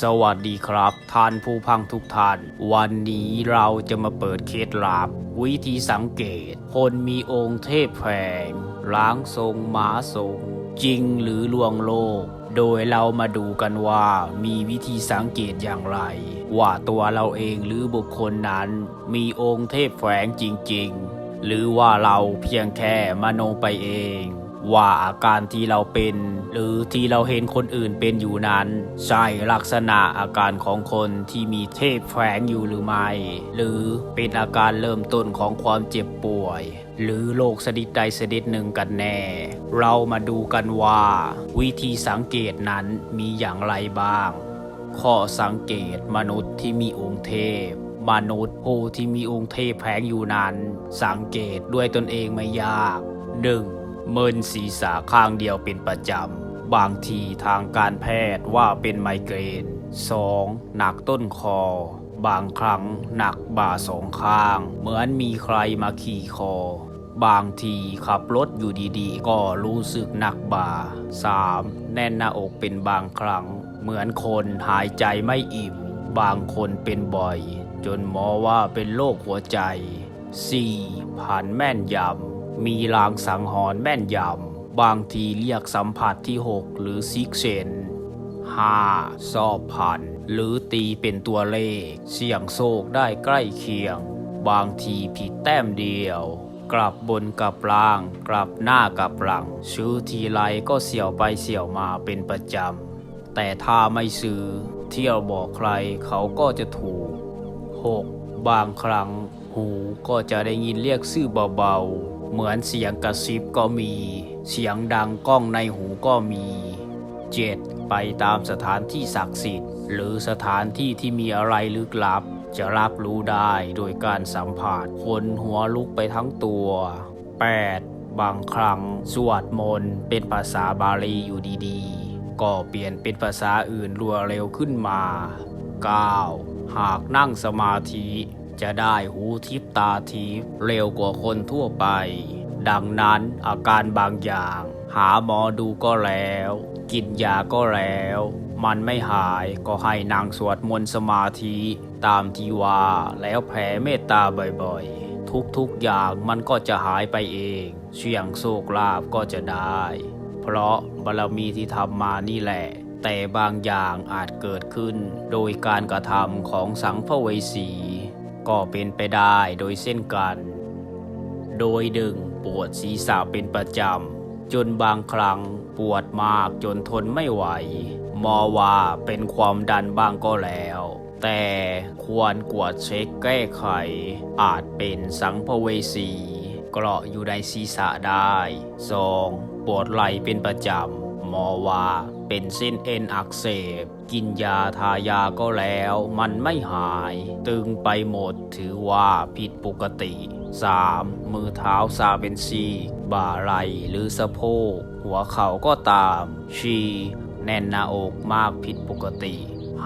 สวัสดีครับท่านผู้พังทุกท่าน วันนี้เราจะมาเปิดเคล็ดลับ วิธีสังเกต คนมีองค์เทพแฝงล้างทรงม้าทรง จริงหรือลวงโลก โดยเรามาดูกันว่ามีวิธีสังเกตอย่างไร ว่าตัวเราเองหรือบุคคลนั้น มีองค์เทพแฝงจริง ๆ หรือว่าเราเพียงแค่มโนไปเอง ว่าอาการที่เราเป็น หรือที่เราเห็นคนอื่นเป็นอยู่นั้น ใช่ลักษณะอาการของคนที่มีเทพแฝงอยู่หรือไม่ หรือเป็นอาการเริ่มต้นของความเจ็บป่วย หรือโรคชนิดใดชนิดหนึ่งกันแน่ เรามาดูกันว่า วิธีสังเกตนั้นมีอย่างไรบ้าง ข้อสังเกตมนุษย์ที่มีองค์เทพมนุษย์ผู้ที่มีองค์เทพแฝงอยู่นั้น สังเกตด้วยตนเองไม่ยาก 1. เมินศีรษะข้างเดียวเป็นประจำ บางทีทางการแพทย์ว่าเป็นไมเกรน 2. หนักต้นคอ บางครั้งหนักบ่าสองข้าง เหมือนมีใครมาขี่คอ บางทีขับรถอยู่ดีๆ ก็รู้สึกหนักบ่า 3. แน่นหน้าอกเป็นบางครั้ง เหมือนคนหายใจไม่อิ่ม บางคนเป็นบ่อย จนหมอว่าเป็นโรคหัวใจ 4. ผ่านแม่นยำ มีลางสังหรณ์แม่นยำ บางทีเรียกสัมผัสที่ 6 หรือซิกเซน 5. สอบผ่านหรือตีเป็นตัวเลข เสี่ยงโชคได้ใกล้เคียง บางทีผิดแต้มเดียว กลับบนกับล่าง กลับหน้ากับหลัง ซื้อทีไรก็เสี่ยวไปเสี่ยวมาเป็นประจำ แต่ถ้าไม่ซื้อ เที่ยวบอกใครเขาก็จะถูก 6. บางครั้ง หูก็จะได้ยินเรียกชื่อเบาๆ เหมือนเสียงกระซิบก็มี เสียงดังก้องในหูก็มี 7. ไปตามสถานที่ศักดิ์สิทธิ์ หรือสถานที่ที่มีอะไรลึกลับ จะรับรู้ได้โดยการสัมผัสคนหัวลุกไปทั้งตัว 8. บางครั้งสวดมนต์เป็นภาษาบาลีอยู่ดีๆ ก็เปลี่ยนเป็นภาษาอื่นรัวเร็วขึ้นมา 9. หากนั่งสมาธิ จะได้หูทิพตาทิพเร็วกว่าคนทั่วไป ดังนั้นอาการบางอย่าง หาหมอดูก็แล้ว กินยาก็แล้ว มันไม่หายก็ให้นางสวดมนต์สมาธิตามที่ว่าแล้วแผ่เมตตาบ่อยๆทุกๆอย่างมันก็จะหายไปเอง เสี่ยงโชคลาภก็จะได้ เพราะบารมีที่ทำมานี่แหละ แต่บางอย่างอาจเกิดขึ้น โดยการกระทำของสังภเวสี ก็เป็นไปได้โดยเส้นกัน โดยดึงปวดศีรษะเป็นประจำ จนบางครั้งปวดมากจนทนไม่ไหว มอว่าเป็นความดันบ้างก็แล้ว แต่ควรกวดเช็คแก้ไข อาจเป็นสังภเวสีเกราะอยู่ในศีรษะได้ 2. ปวดไหล่เป็นประจำ มอว่า เป็นเส้นเอ็นอักเสบ กินยาทายาก็แล้ว มันไม่หาย ตึงไปหมดถือว่าผิดปกติ 3. มือเท้าซาเป็นซีบ่าไหลหรือสะโพก หัวเข่าก็ตาม ชีแน่นหน้าอกมากผิดปกติ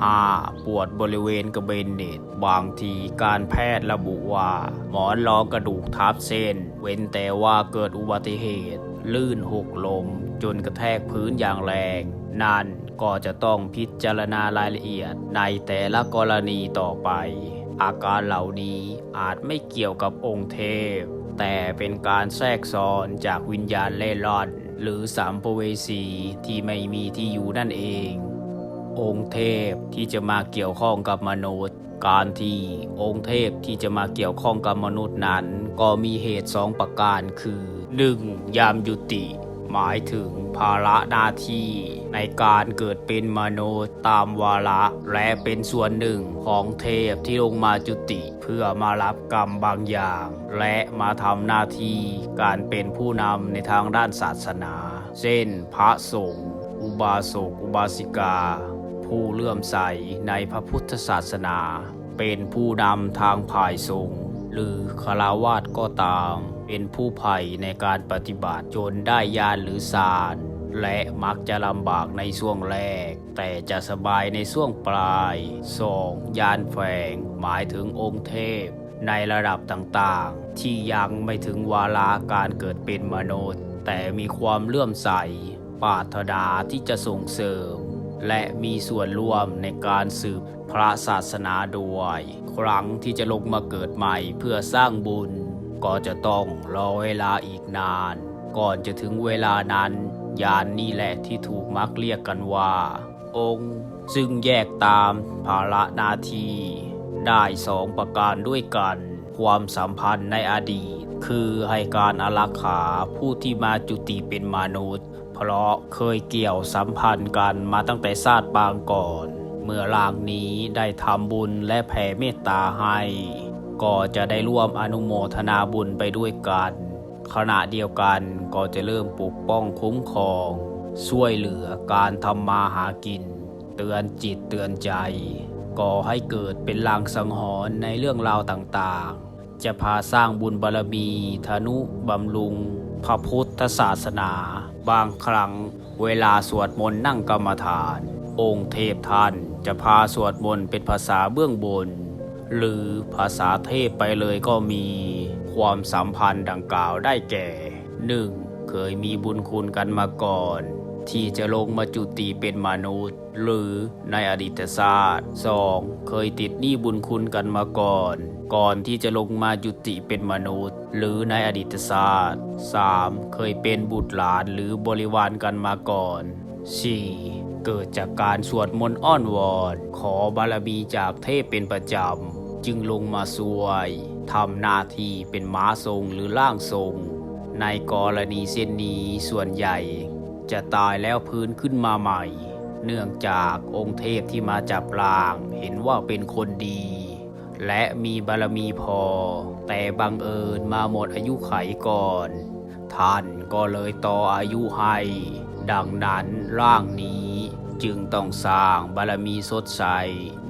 5. ปวดบริเวณกระเบนเนตบางทีการแพทย์ระบุว่า หมอนรองกระดูกทับเส้น เว้นแต่ว่าเกิดอุบัติเหตุ ลื่นหกลมจนกระแทกพื้นอย่างแรง นั่นก็จะต้องพิจารณารายละเอียดในแต่ละกรณีต่อไป อาการเหล่านี้อาจไม่เกี่ยวกับองค์เทพ แต่เป็นการแทรกซ้อนจากวิญญาณเล่ร่อนหรือสามภเวสีที่ไม่มีที่อยู่นั่นเอง องค์เทพที่จะมาเกี่ยวข้องกับมนุษย์ การที่องค์เทพที่จะมาเกี่ยวข้องกับมนุษย์นั้น ก็มีเหตุสองประการคือ 1. ยามยุติ หมายถึงภาระหน้าที่ในการเกิดเป็นมนุษย์ตามวาระและเป็นส่วนหนึ่งของเทพที่ลงมาจุติ เพื่อมารับกรรมบางอย่าง และมาทำหน้าที่การเป็นผู้นำในทางด้านศาสนา เช่น พระสงฆ์อุบาสกอุบาสิกา ผู้เลื่อมใสในพระพุทธศาสนา เป็นผู้นำทางภายทรงหรือคาราวาสก็ตาม เป็นผู้ไผ่ในการปฏิบัติจนได้ญาณหรือสารและมักจะลำบากในช่วงแรก แต่จะสบายในช่วงปลายสองยานแฝงหมายถึงองค์เทพ ในระดับต่างๆ ที่ยังไม่ถึงวาระการเกิดเป็นมนุษย์ แต่มีความเลื่อมใสปรารถนาที่จะส่งเสริม และมีส่วนร่วมในการสืบพระศาสนาด้วย ครั้งที่จะลงมาเกิดใหม่เพื่อสร้างบุญ ก็จะต้องรอเวลาอีกนาน ก่อนจะถึงเวลานั้น ยานนี่แหละที่ถูกมักเรียกกันว่า องค์ซึ่งแยกตามภาระนาทีได้สองประการด้วยกัน ความสัมพันธ์ในอดีต คือให้การอารักขาผู้ที่มาจุติเป็นมนุษย์ เพราะเคยเกี่ยวสัมพันธ์กันมาตั้งแต่ชาติปางก่อน เมื่อร่างนี้ได้ทำบุญและแผ่เมตตาให้ ก็จะได้ร่วมอนุโมทนาบุญไปด้วยกัน ขณะเดียวกันก็จะเริ่มปกป้องคุ้มครอง ช่วยเหลือการทำมาหากิน เตือนจิตเตือนใจก่อให้เกิดเป็นลางสังหรณ์ในเรื่องราวต่างๆ จะพาสร้างบุญบารมีธนุบำรุง พระพุทธศาสนา บางครั้งเวลาสวดมนต์นั่งกรรมฐาน องค์เทพท่านจะพาสวดมนต์เป็นภาษาเบื้องบน หรือภาษาเทพไปเลยก็มีความสัมพันธ์ดังกล่าวได้แก่ 1. เคยมีบุญคุณกันมาก่อน ที่จะลงมาจุติเป็นมนุษย์ หรือในอดีตชาสติ 2. เคยติดหนี้บุญคุณกันมาก่อน ก่อนที่จะลงมาจุติเป็นมนุษย์ หรือในอดีตชาสติ 3. เคยเป็นบุตรหลานหรือบริวารกันมาก่อน 4. เกิดจากการสวดมนต์อ้อนวอนขอบารมีจากเทพเป็นประจำ จึงลงมาสวยทำหน้าที่เป็นม้าทรงหรือล่างทรง ในกรณีเช่นนี้ส่วนใหญ่ จะตายแล้วพื้นขึ้นมาใหม่ เนื่องจากองค์เทพที่มาจับลางเห็นว่าเป็นคนดี และมีบารมีพอ แต่บังเอิญมาหมดอายุไขก่อน ท่านก็เลยต่ออายุให้ ดังนั้นร่างนี้จึงต้องสร้างบารมีสดใส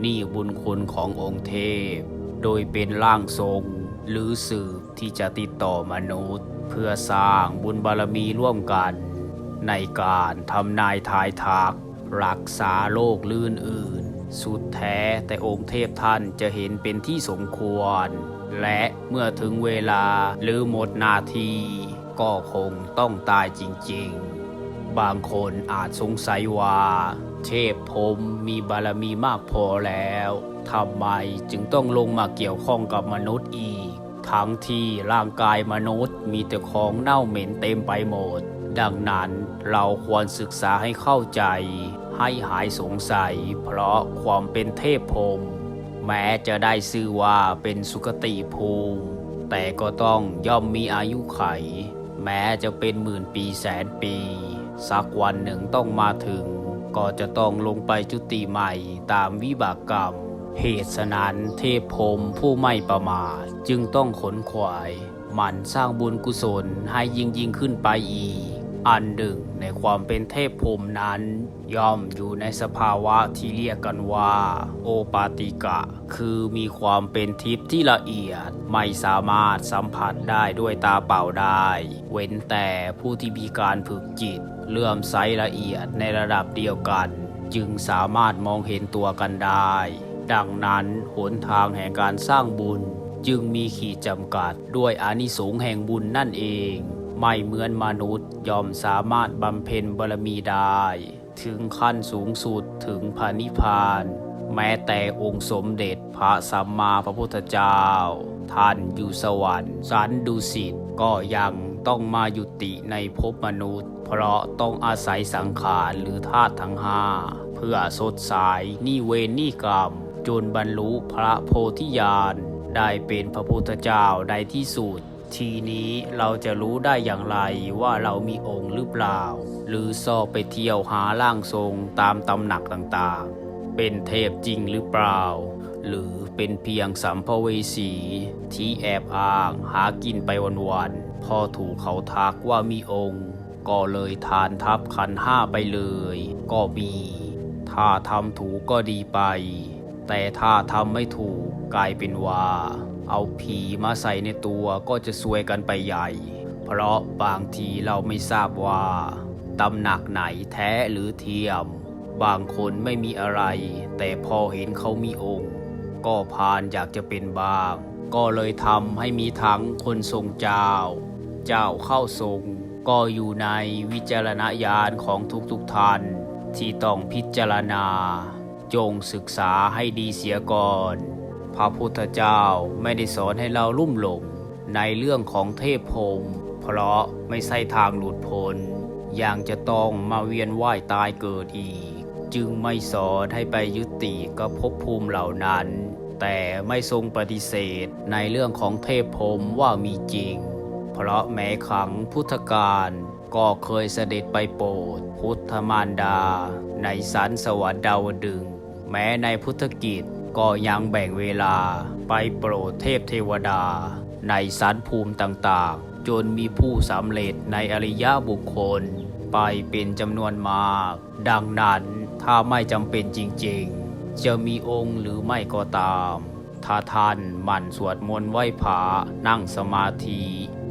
นี่บุญคุณขององค์เทพ โดยเป็นร่างทรงหรือสืบที่จะติดต่อมนุษย์ เพื่อสร้างบุญบารมีร่วมกัน ในการทำนายทายทัก รักษาโรคลื่นอื่น สุดแท้แต่องค์เทพท่านจะเห็นเป็นที่สมควร และเมื่อถึงเวลาหรือหมดนาที ก็คงต้องตายจริงๆ บางคนอาจสงสัยว่า เทพพรมมีบารมีมากพอแล้วทำไมจึงต้องลงมาเกี่ยวข้องกับมนุษย์อีก ทั้งที่ร่างกายมนุษย์มีแต่ของเน่าเหม็นเต็มไปหมด ดังนั้นเราควรศึกษาให้เข้าใจ ให้หายสงสัย เพราะความเป็นเทพพรมแม้จะได้ชื่อว่าเป็นสุคติภูมิ แต่ก็ต้องย่อมมีอายุไข แม้จะเป็นหมื่นปีแสนปี สักวันหนึ่งต้องมาถึง ก็จะต้องลงไปจุติใหม่ตามวิบากกรรม เหตุฉะนั้นเทพพรมผู้ไม่ประมาทจึงต้องขนขวายหมั่นสร้างบุญกุศลให้ยิ่งยิ่งขึ้นไปอีก อันหนึ่งในความเป็นเทพพรมนั้น ย่อมอยู่ในสภาวะที่เรียกกันว่า โอปาติกะ คือมีความเป็นทิพย์ที่ละเอียดไม่สามารถสัมผัสได้ด้วยตาเปล่าได้ เว้นแต่ผู้ที่มีการฝึกจิตเลื่อมใสละเอียดในระดับเดียวกัน จึงสามารถมองเห็นตัวกันได้ ดังนั้นหนทางแห่งการสร้างบุญจึงมีขีดจำกัดด้วยอานิสงส์แห่งบุญนั่นเอง ไม่เหมือนมนุษย์ยอมสามารถบำเพ็ญบารมีได้ ถึงขั้นสูงสุดถึงพระนิพพาน แม้แต่องค์สมเด็จพระสัมมาพระพุทธเจ้า ท่านอยู่สวรรค์สันดุสิตก็ยังต้องมายุติในภพมนุษย์ เพราะต้องอาศัยสังขารหรือธาตุทั้งห้าเพื่อสดสายนิเวรนิกรรม จนบรรลุพระโพธิญาณได้เป็นพระพุทธเจ้าในที่สุด ทีนี้เราจะรู้ได้อย่างไรว่าเรามีองค์หรือเปล่า หรือซอบไปเที่ยวหาร่างทรงตามตำหนักต่างๆ เป็นเทพจริงหรือเปล่า หรือเป็นเพียงสัมภเวสีที่แอบอ้างหากินไปวันๆพอถูกเขาทักว่ามีองค์ ก็เลยทานทับขันห้าไปเลย ก็มี ถ้าทำถูกก็ดีไป แต่ถ้าทำไม่ถูกกลายเป็นว่า เอาผีมาใส่ในตัวก็จะซวยกันไปใหญ่ เพราะบางทีเราไม่ทราบว่าตำหนักไหนแท้หรือเทียม บางคนไม่มีอะไร แต่พอเห็นเขามีองค์ ก็พานอยากจะเป็นบ้าง ก็เลยทำให้มีทั้งคนทรงเจ้า เจ้าเข้าทรง ก็อยู่ในวิจารณญาณของทุกๆท่านที่ต้องพิจารณา จงศึกษาให้ดีเสียก่อน พระพุทธเจ้าไม่ได้สอนให้เราลุ่มหลงในเรื่องของเทพพรมเพราะไม่ใช่ทางหลุดพ้นอยังจะต้องมาเวียนว่ายตายเกิดอีก จึงไม่สอนให้ไปยึดติกับภพภูมิเหล่านั้น แต่ไม่ทรงปฏิเสธในเรื่องของเทพพรมว่ามีจริง เพราะแม้ครั้งพุทธกาลก็เคยเสด็จไปโปรดพุทธมารดา ในสันสวรรค์ดาวดึง แม้ในพุทธกิจ ก็ยังแบ่งเวลาไปโปรดเทพเทวดา ในสันภูมิต่างๆ จนมีผู้สำเร็จในอริยบุคคล ไปเป็นจำนวนมาก ดังนั้นถ้าไม่จำเป็นจริงๆ จะมีองค์หรือไม่ก็ตาม ถ้าท่านหมั่นสวดมนต์ไหว้พระนั่งสมาธิ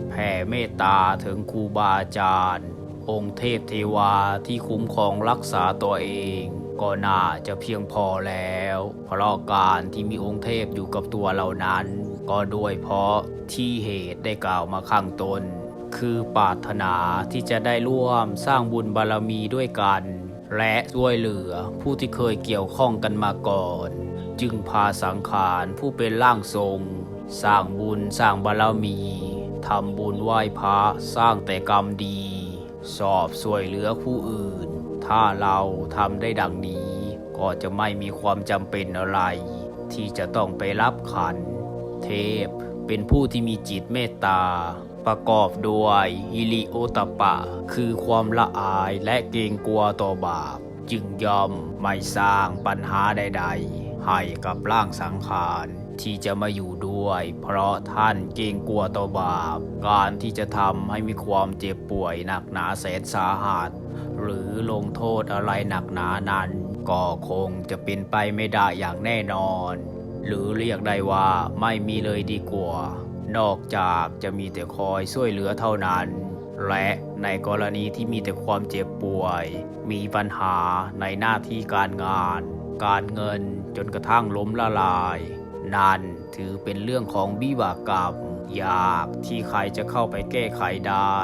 แผ่เมตตาถึงครูบาอาจารย์ องค์เทพเทวาที่คุ้มครองรักษาตัวเอง ก็น่าจะเพียงพอแล้ว เพราะการที่มีองค์เทพอยู่กับตัวเหล่านั้น ก็ด้วยเพราะที่เหตุได้กล่าวมาข้างต้น คือปรารถนาที่จะได้ร่วมสร้างบุญบารมีด้วยกัน และช่วยเหลือผู้ที่เคยเกี่ยวข้องกันมาก่อน จึงพาสังขารผู้เป็นร่างทรง สร้างบุญสร้างบารมีทำบุญไหว้พระสร้างแต่กรรมดี สอบสวยเหลือผู้อื่น ถ้าเราทำได้ดังนี้ ก็จะไม่มีความจำเป็นอะไร ที่จะต้องไปรับขัน เทพเป็นผู้ที่มีจิตเมตตา ประกอบด้วยฮิริโอตปปะคือความละอายและเกรงกลัวต่อบาป จึงยอมไม่สร้างปัญหาใด ๆ ให้กับร่างสังขาร ที่จะมาอยู่ด้วย เพราะท่านเกรงกลัวต่อบาป การที่จะทำให้มีความเจ็บป่วยหนักหนาแสนสาหัส หรือลงโทษอะไรหนักหนานั้น ก็คงจะเป็นไปไม่ได้อย่างแน่นอน หรือเรียกได้ว่าไม่มีเลยดีกว่า นอกจากจะมีแต่คอยช่วยเหลือเท่านั้นและในกรณีที่มีแต่ความเจ็บป่วย มีปัญหาในหน้าที่การงาน การเงินจนกระทั่งล้มละลาย นั่นถือเป็นเรื่องของวิบากกรรม ยากที่ใครจะเข้าไปแก้ไขได้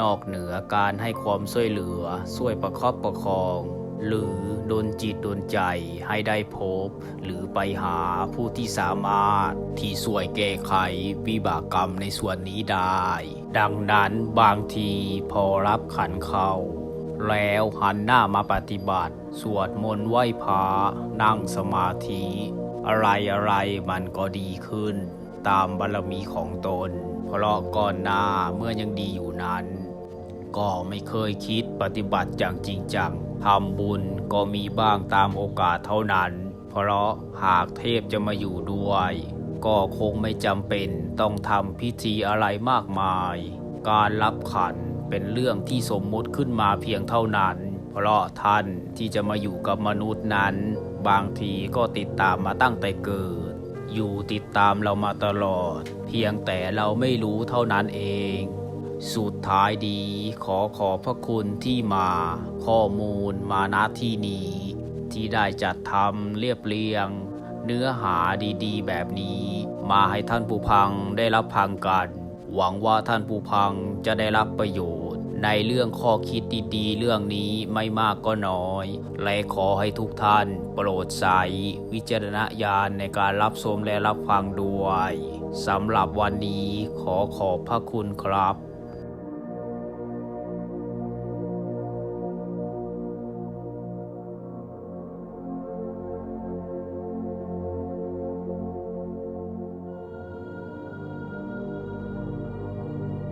นอกเหนือการให้ความช่วยเหลือช่วยประคับประคอง หรือโดนจิตโดนใจให้ได้พบ หรือไปหาผู้ที่สามารถที่ช่วยแก้ไขวิบากกรรมในส่วนนี้ได้ ดังนั้นบางทีพอรับขันเข้าแล้วหันหน้ามาปฏิบัติ สวดมนต์ไหว้พระนั่งสมาธิ อะไรอะไรมันก็ดีขึ้น ตามบารมีของตน เพราะก่อนหน้าเมื่อยังดีอยู่นั้น ก็ไม่เคยคิดปฏิบัติอย่างจริงจังทำบุญก็มีบ้างตามโอกาสเท่านั้น เพราะหากเทพจะมาอยู่ด้วย ก็คงไม่จำเป็นต้องทำพิธีอะไรมากมาย การรับขันเป็นเรื่องที่สมมติขึ้นมาเพียงเท่านั้น เพราะท่านที่จะมาอยู่กับมนุษย์นั้น บางทีก็ติดตามมาตั้งแต่เกิด อยู่ติดตามเรามาตลอด เพียงแต่เราไม่รู้เท่านั้นเอง สุดท้ายดีขอขอบพระคุณที่มาข้อมูลมาณที่นี้ ที่ได้จัดทำเรียบเรียง เนื้อหาดีๆ แบบนี้ มาให้ท่านผู้พังได้รับพังกัน หวังว่าท่านผู้พังจะได้รับประโยชน์ ในเรื่องข้อคิดดีๆเรื่องนี้ไม่มากก็น้อย และขอให้ทุกท่านโปรดใส่วิจารณญาณในการรับชมและรับฟังด้วยสำหรับวันนี้ขอขอบพระคุณครับ